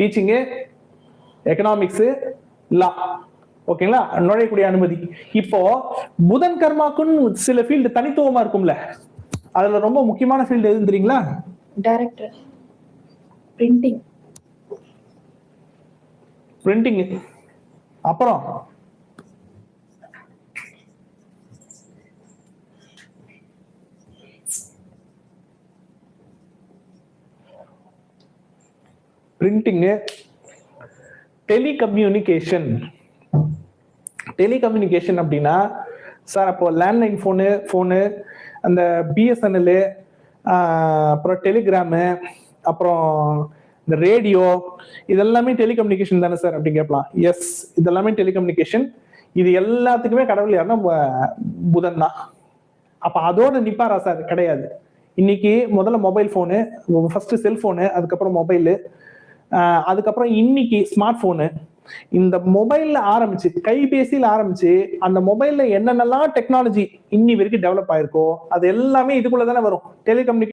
Teaching economics லா ஓகேங்களா நுழையக்கூடிய அனுமதி. இப்போ புதன் கர்மாக்குன்னு சில ஃபீல்டு தனித்துவமா இருக்கும்ல. அதுல ரொம்ப முக்கியமான ஃபீல்டு எதுன்னு தெரியுங்களா? டைரக்டர் பிரிண்டிங் பிரிண்டிங் அப்புறம்? பிரிண்டிங்கு டெலிகம்யூனிகேஷன் டெலிகம்யூனிகேஷன் அப்படின்னா சார் அப்போ லேண்ட்லைன் ஃபோனு ஃபோனு அந்த பிஎஸ்என்எல் அப்புறம் டெலிகிராமு அப்புறம் இந்த ரேடியோ இதெல்லாமே டெலிகம்யூனிகேஷன் தானே சார் அப்படி கேட்கலாம். எஸ் இதெல்லாமே டெலிகம்யூனிகேஷன் இது எல்லாத்துக்குமே கடவுள் யாருன்னா புதன் தான். அப்போ அதோட நிப்பாரா சார் கிடையாது. இன்னைக்கு முதல்ல மொபைல் ஃபோனு ஃபர்ஸ்ட் செல்ஃபோனு அதுக்கப்புறம் மொபைலு அதுக்கப்புறம் இன்னைக்கு ஸ்மார்ட் போனு இந்த மொபைல்ல ஆரம்பிச்சு கைபேசியில ஆரம்பிச்சு அந்த மொபைல்ல என்னென்னலாம் டெக்னாலஜி இன்னி வரைக்கும் டெவலப் ஆயிருக்கோ அது எல்லாமே இதுக்குள்ள தானே வரும். டெலிகம்யூனிகேஷன்